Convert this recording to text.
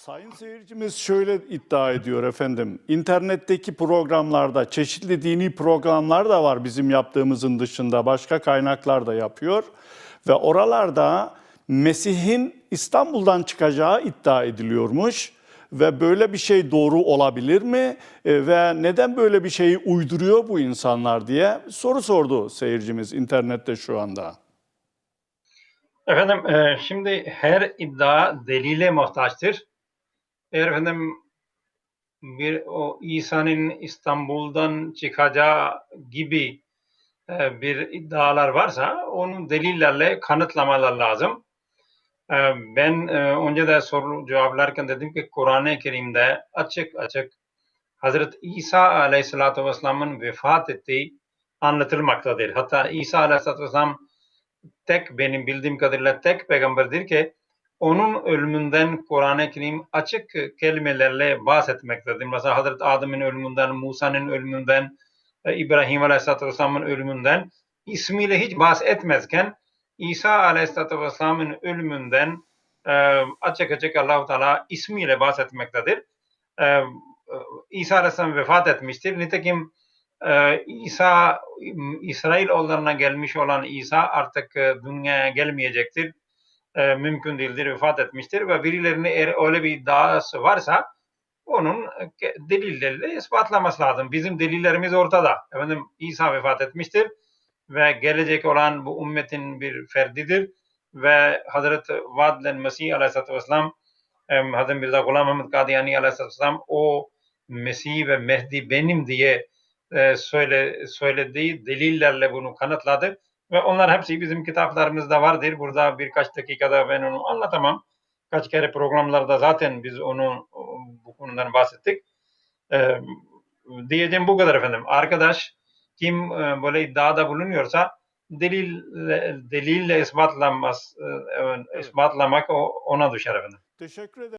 Sayın seyircimiz şöyle iddia ediyor efendim. İnternetteki programlarda çeşitli dini programlar da var bizim yaptığımızın dışında. Başka kaynaklar da yapıyor. Ve oralarda Mesih'in İstanbul'dan çıkacağı iddia ediliyormuş. Ve böyle bir şey doğru olabilir mi? E, Ve neden böyle bir şeyi uyduruyor bu insanlar diye soru sordu seyircimiz internette şu anda. Efendim e, şimdi her iddia delile muhtaçtır. Eğer efendim bir o İsa'nın İstanbul'dan çıkacağı gibi e, bir iddialar varsa onun delillerle kanıtlamalar lazım. E, ben e, önce de soru cevaplarken dedim ki Kur'an-ı Kerim'de açık açık Hazreti İsa Aleyhisselatü Vesselam'ın vefat ettiği anlatılmaktadır. Hatta İsa Aleyhisselatü Vesselam tek benim bildiğim kadarıyla tek peygamberdir ki onun ölümünden Kur'an-ı Kerim açık kelimelerle bahsetmektedir. Mesela Hazreti Adem'in ölümünden, Musa'nın ölümünden, e, İbrahim Aleyhisselatü Vesselam'ın ölümünden ismiyle hiç bahsetmezken İsa Aleyhisselatü Vesselam'ın ölümünden e, açık açık Allah-u Teala ismiyle bahsetmektedir. E, İsa Aleyhisselam vefat etmiştir. Nitekim İsa İsrailoğullarına gelmiş olan İsa artık dünyaya gelmeyecektir. E, mümkün değildir, vefat etmiştir ve birilerine eğer öyle bir iddiası varsa onun e, delilleriyle ispatlaması lazım. Bizim delillerimiz ortada. Efendim İsa vefat etmiştir ve gelecek olan bu ümmetin bir ferdidir ve Hazreti Vadlen Mesih Aleyhisselatü Vesselam Hazreti Mirza Ghulam Ahmet Kadiyani Aleyhisselatü Vesselam o Mesih ve Mehdi benim diye e, söyle, söylediği delillerle bunu kanıtladı. Ve onlar hepsi bizim kitaplarımızda vardır. Burada birkaç dakikada ben onu anlatamam. Kaç kere programlarda zaten biz onu bu konudan bahsettik. E, diyeceğim bu kadar efendim. Arkadaş kim e, böyle iddiada bulunuyorsa delil delille ispatlanmaz, e, ispatlamak o- ona düşer efendim. Teşekkür ederim.